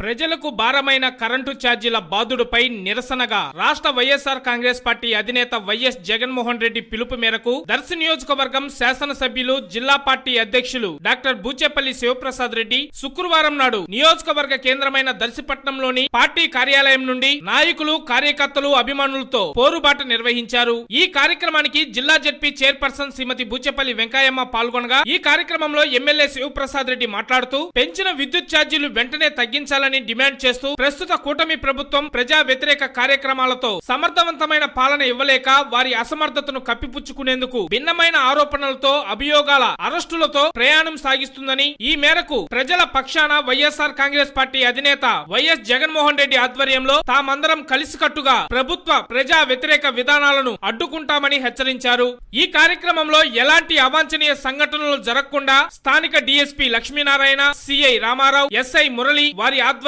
ప్రజలకు భారమైన కరెంటు ఛార్జీల బాధుడుపై నిరసనగా రాష్ట్ర వైఎస్ఆర్ కాంగ్రెస్ పార్టీ అధినేత వైఎస్ జగన్మోహన్ రెడ్డి పిలుపు మేరకు దర్శి నియోజకవర్గం శాసనసభ్యులు జిల్లా పార్టీ అధ్యక్షులు డాక్టర్ బూచేపల్లి శివప్రసాద్ రెడ్డి శుక్రవారం నాడు నియోజకవర్గ కేంద్రమైన దర్శిపట్నంలోని పార్టీ కార్యాలయం నుండి నాయకులు కార్యకర్తలు అభిమానులతో పోరుబాట నిర్వహించారు. ఈ కార్యక్రమానికి జిల్లా జడ్పీ చైర్పర్సన్ శ్రీమతి బూచేపల్లి వెంకయ్యమ్మ పాల్గొనగా ఈ కార్యక్రమంలో ఎమ్మెల్యే శివప్రసాద్ రెడ్డి మాట్లాడుతూ పెంచిన విద్యుత్ ఛార్జీలు వెంటనే తగ్గించాలని డిమాండ్ చేస్తూ ప్రస్తుత కూటమి ప్రభుత్వం ప్రజా వ్యతిరేక కార్యక్రమాలతో సమర్థవంతమైన పాలన ఇవ్వలేక వారి అసమర్థతను కప్పిపుచ్చుకునేందుకు భిన్నమైన ఆరోపణలతో అభియోగాల అరెస్టులతో ప్రయాణం సాగిస్తుందని ఈ మేరకు ప్రజల పక్షాన వైఎస్ఆర్ కాంగ్రెస్ పార్టీ అధినేత వైఎస్ జగన్మోహన్ రెడ్డి ఆధ్వర్యంలో తామందరం కలిసికట్టుగా ప్రభుత్వ ప్రజా వ్యతిరేక విధానాలను అడ్డుకుంటామని హెచ్చరించారు. ఈ కార్యక్రమంలో ఎలాంటి అవాంఛనీయ సంఘటనలు జరగకుండా స్థానిక DSP Lakshminarayana CI Ramarao SI Murali వారి ఆధ్వర్యంలో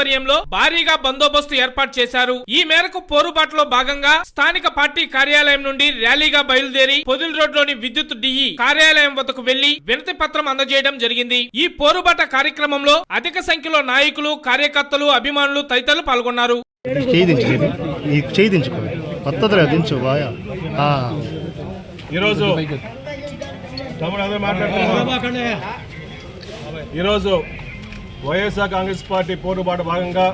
భారీగా బందోబస్తు ఏర్పాటు చేశారు. ఈ మేరకు పోరుబాటులో భాగంగా స్థానిక పార్టీ కార్యాలయం నుండి ర్యాలీగా బయలుదేరి పొదిల్ రోడ్లోని విద్యుత్ డిఈ కార్యాలయం వద్దకు వెళ్ళి వినతి పత్రం అందజేయడం జరిగింది. ఈ పోరుబాట కార్యక్రమంలో అధిక సంఖ్యలో నాయకులు కార్యకర్తలు అభిమానులు తదితరులు పాల్గొన్నారు. ఈరోజు వైఎస్ఆర్ కాంగ్రెస్ పార్టీ పోరుబాటు భాగంగా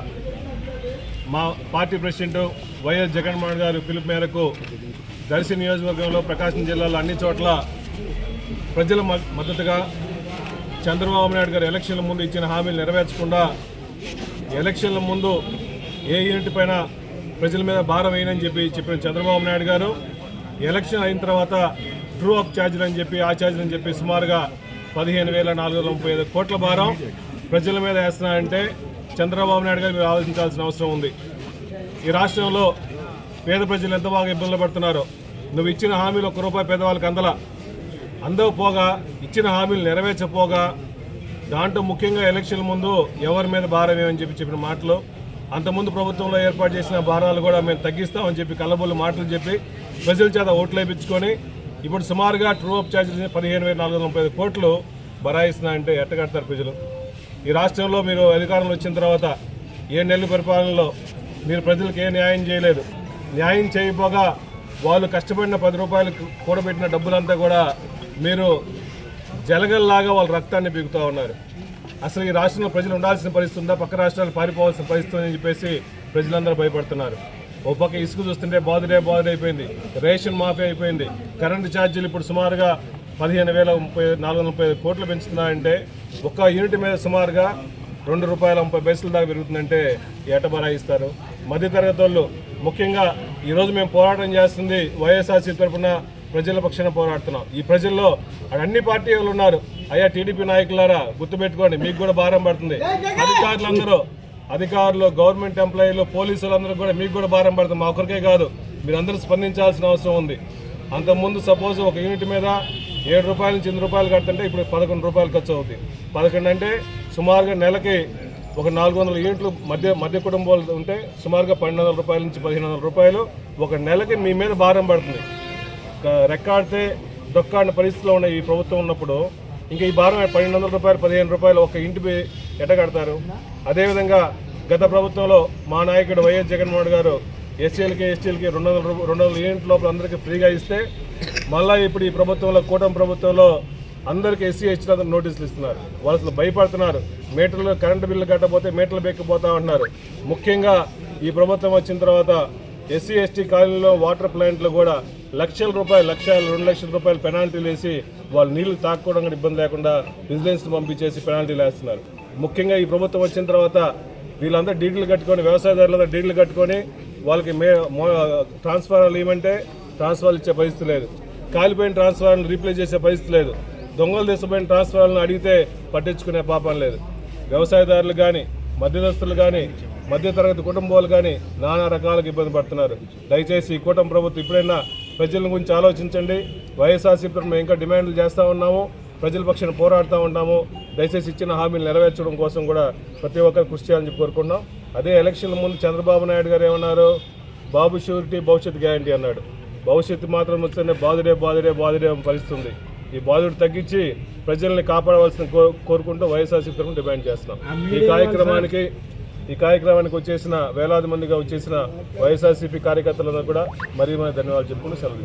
మా పార్టీ ప్రెసిడెంట్ వైఎస్ జగన్మోహన్ గారి పిలుపు మేరకు దర్శి నియోజకవర్గంలో ప్రకాశం జిల్లాలో అన్ని చోట్ల ప్రజల మద్దతుగా చంద్రబాబు నాయుడు గారు ఎలక్షన్ల ముందు ఇచ్చిన హామీలు నెరవేర్చకుండా ఎలక్షన్ల ముందు ఏ యూనిట్ పైన ప్రజల మీద భారం వేయనని చెప్పి చెప్పిన చంద్రబాబు నాయుడు గారు ఎలక్షన్ అయిన తర్వాత ట్రూ అప్ ఛార్జీలు అని చెప్పి ఆ ఛార్జీలు అని చెప్పి సుమారుగా పదిహేను వేల నాలుగు వందల ముప్పై ఐదు కోట్ల భారం ప్రజల మీద వేస్తున్నారంటే చంద్రబాబు నాయుడు గారు మీరు ఆలోచించాల్సిన అవసరం ఉంది. ఈ రాష్ట్రంలో పేద ప్రజలు ఎంత బాగా ఇబ్బందులు పడుతున్నారో నువ్వు ఇచ్చిన హామీలు ఒక్క రూపాయి పేదవాళ్ళకి అందలా. అందకపోగా ఇచ్చిన హామీలు నెరవేర్చపోగా దాంట్లో ముఖ్యంగా ఎలక్షన్ ముందు ఎవరి మీద భారం ఏమని చెప్పి చెప్పిన మాటలు అంతకుముందు ప్రభుత్వంలో ఏర్పాటు చేసిన భారాలు కూడా మేము తగ్గిస్తామని చెప్పి కళ్ళబొల్లు మాటలు చెప్పి ప్రజల చేత ఓట్లు వేయించుకొని ఇప్పుడు సుమారుగా ట్రూ అప్ ఛార్జెస్ పదిహేను వేల నాలుగు వందల ముప్పై కోట్లు బరాయిస్తున్నా అంటే ఎట్టగడతారు ప్రజలు? ఈ రాష్ట్రంలో మీరు అధికారంలో వచ్చిన తర్వాత ఏ నెలల పరిపాలనలో మీరు ప్రజలకు ఏ న్యాయం చేయలేదు. న్యాయం చేయకపోగా వాళ్ళు కష్టపడిన పది రూపాయలు కూడబెట్టిన డబ్బులంతా కూడా మీరు జలగల్లాగా వాళ్ళ రక్తాన్ని పీకుతూ ఉన్నారు. అసలు ఈ రాష్ట్రంలో ప్రజలు ఉండాల్సిన పరిస్థితి ఉందా? పక్క రాష్ట్రాలు పారిపోవాల్సిన పరిస్థితి అని చెప్పేసి ప్రజలందరూ భయపడుతున్నారు. ఓ పక్క ఇసుక చూస్తుంటే బాధుడే బాధుడే అయిపోయింది రేషన్ మాఫీ అయిపోయింది. కరెంటు ఛార్జీలు ఇప్పుడు సుమారుగా పదిహేను వేల ముప్పై నాలుగు వందల ముప్పై ఐదు కోట్లు పెంచుతున్నారంటే ఒక్క యూనిట్ మీద సుమారుగా రెండు రూపాయల ముప్పై పైసల దాకా పెరుగుతుందంటే ఎట బరాయిస్తారు మధ్యతరగతి వాళ్ళు ముఖ్యంగా ఈరోజు మేము పోరాటం చేస్తుంది వైఎస్ఆర్సీ తరఫున ప్రజల పక్షాన పోరాడుతున్నాం. ఈ ప్రజల్లో అన్ని పార్టీ వాళ్ళు ఉన్నారు. అయ్యా టీడీపీ నాయకులారా గుర్తుపెట్టుకోండి మీకు కూడా భారం పడుతుంది. అధికారులందరూ అధికారులు గవర్నమెంట్ ఎంప్లాయీలు పోలీసులు అందరూ కూడా మీకు కూడా భారం పడుతుంది. మా ఒక్కరికే కాదు మీరందరూ స్పందించాల్సిన అవసరం ఉంది. అంతకుముందు సపోజ్ ఒక యూనిట్ మీద ఏడు రూపాయల నుంచి ఎనిమిది రూపాయలు కడుతుంటే ఇప్పుడు పదకొండు రూపాయలు ఖర్చు అవుతుంది పదకొండు అంటే సుమారుగా నెలకి ఒక నాలుగు వందల యూనిట్లు మధ్య మధ్య కుటుంబాలు ఉంటే సుమారుగా పన్నెండు వందల రూపాయల నుంచి పదిహేను వందల రూపాయలు ఒక నెలకి మీ మీద భారం పడుతుంది. రెక్కాడితే దొక్కాడిన పరిస్థితిలో ఉన్న ఈ ప్రభుత్వం ఉన్నప్పుడు ఇంకా ఈ భారం పన్నెండు వందల రూపాయలు పదిహేను రూపాయలు ఒక ఇంటి ఎట కడతారు? అదేవిధంగా గత ప్రభుత్వంలో మా నాయకుడు వైఎస్ జగన్మోహన్ గారు ఎస్సీలకి ఎస్టీలకి రెండు వందల రూప- రెండు వందల యూనిట్ లోపల అందరికీ ఫ్రీగా ఇస్తే మళ్ళీ ఇప్పుడు ఈ ప్రభుత్వంలో కూటమి ప్రభుత్వంలో అందరికీ ఎస్సీ ఎస్టీ నోటీసులు ఇస్తున్నారు. వాళ్ళు అసలు భయపడుతున్నారు. మీటర్లు కరెంటు బిల్లు కట్టకపోతే మీటర్లు బెక్కిపోతా ఉంటున్నారు. ముఖ్యంగా ఈ ప్రభుత్వం వచ్చిన తర్వాత ఎస్సీ ఎస్టీ కాలనీలో వాటర్ ప్లాంట్లు కూడా లక్షల రూపాయలు లక్ష రెండు లక్షల రూపాయలు పెనాల్టీలు వేసి వాళ్ళు నీళ్ళు తాక్కోవడం కూడా ఇబ్బంది లేకుండా విజిలెన్స్ పంపించేసి పెనాల్టీలు వేస్తున్నారు. ముఖ్యంగా ఈ ప్రభుత్వం వచ్చిన తర్వాత వీళ్ళందరూ డీడీలు కట్టుకొని వ్యవసాయదారులందరూ డీడీలు కట్టుకొని వాళ్ళకి మే ట్రాన్స్ఫార్మర్లు ఇవ్వమంటే ట్రాన్స్ఫర్ ఇచ్చే పరిస్థితి లేదు. కాలిపోయిన ట్రాన్స్ఫార్మర్లు రీప్లేస్ చేసే పరిస్థితి లేదు. దొంగలు తీసుకుపోయిన ట్రాన్స్ఫార్మర్లను అడిగితే పట్టించుకునే పాపం లేదు. వ్యవసాయదారులు కానీ మధ్యదస్తులు కానీ మధ్యతరగతి కుటుంబాలు కానీ నానా రకాలకు ఇబ్బంది పడుతున్నారు. దయచేసి ఈ కూటమి ప్రభుత్వం ఇప్పుడైనా ప్రజల గురించి ఆలోచించండి. వైఎస్ఆర్సీ తరఫున మేము ఇంకా డిమాండ్లు చేస్తూ ఉన్నాము. ప్రజల పక్షాన్ని పోరాడుతూ ఉంటాము దయచేసి ఇచ్చిన హామీలు నెరవేర్చడం కోసం కూడా ప్రతి ఒక్కరు కృషి చేయాలని చెప్పి కోరుకున్నాం అదే ఎలక్షన్ల ముందు చంద్రబాబు నాయుడు గారు ఏమన్నారు? బాబు షూరిటీ భవిష్యత్ గ్యారంటీ అన్నాడు. భవిష్యత్తు మాత్రం వస్తేనే బాధుడే బాధుడే బాధుడే పరిస్థితుంది ఈ బాధుడు తగ్గించి ప్రజల్ని కాపాడవలసిన కో కోరుకుంటూ వైఎస్ఆర్సీ తరఫున డిమాండ్ చేస్తున్నాం ఈ కార్యక్రమానికి ఈ కార్యక్రమానికి వచ్చేసిన వేలాది మందిగా వచ్చేసిన వైఎస్ఆర్సీపీ కార్యకర్తలను కూడా మరీ మరి ధన్యవాదాలు చెప్పుకుని సెలవు.